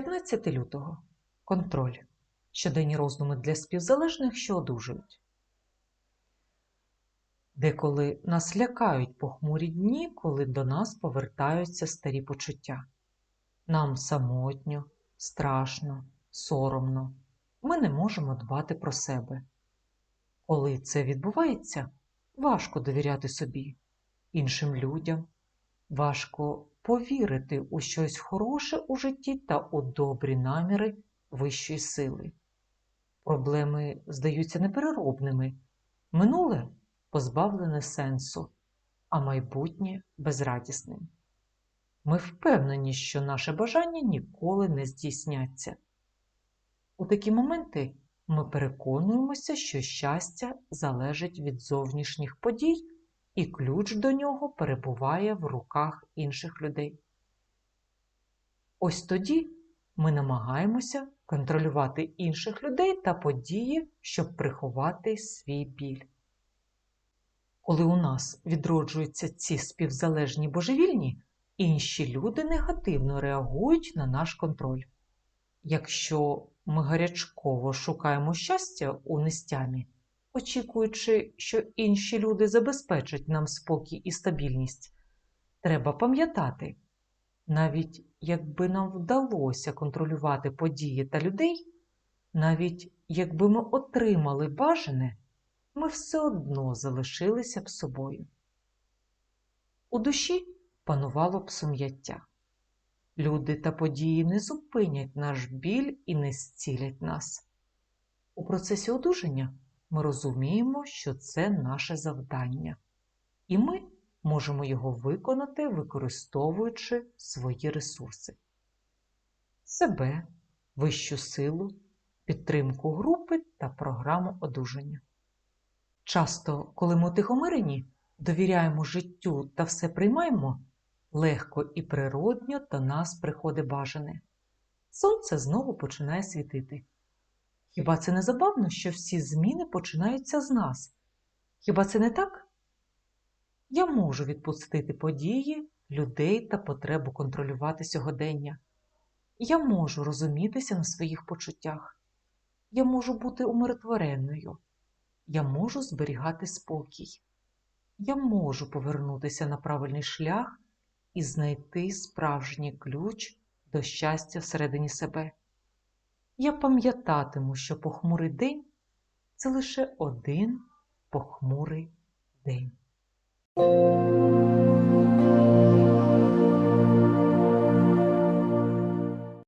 13 лютого. Контроль. Щоденні роздуми для співзалежних, що одужують. Деколи нас лякають похмурі дні, коли до нас повертаються старі почуття. Нам самотньо, страшно, соромно. Ми не можемо дбати про себе. Коли це відбувається, важко довіряти собі, іншим людям, важко повірити у щось хороше у житті та у добрі наміри вищої сили. Проблеми здаються непереробними, минуле позбавлене сенсу, а майбутнє безрадісним. Ми впевнені, що наше бажання ніколи не здійсняться. У такі моменти ми переконуємося, що щастя залежить від зовнішніх подій, і ключ до нього перебуває в руках інших людей. Ось тоді ми намагаємося контролювати інших людей та події, щоб приховати свій біль. Коли у нас відроджуються ці співзалежні божевільні, інші люди негативно реагують на наш контроль. Якщо ми гарячково шукаємо щастя у нестямі, очікуючи, що інші люди забезпечать нам спокій і стабільність, треба пам'ятати, навіть якби нам вдалося контролювати події та людей, навіть якби ми отримали бажане, ми все одно залишилися б собою. У душі панувало б сум'яття. Люди та події не зупинять наш біль і не зцілять нас. У процесі одужання ми розуміємо, що це наше завдання, і ми можемо його виконати, використовуючи свої ресурси, себе, вищу силу, підтримку групи та програму одужання. Часто, коли ми тихомирені, довіряємо життю та все приймаємо, легко і природньо до нас приходить бажане. Сонце знову починає світити. Хіба це не забавно, що всі зміни починаються з нас? Хіба це не так? Я можу відпустити події, людей та потребу контролювати сьогодення. Я можу розумітися на своїх почуттях. Я можу бути умиротворенною. Я можу зберігати спокій. Я можу повернутися на правильний шлях і знайти справжній ключ до щастя всередині себе. Я пам'ятатиму, що похмурий день це лише один похмурий день.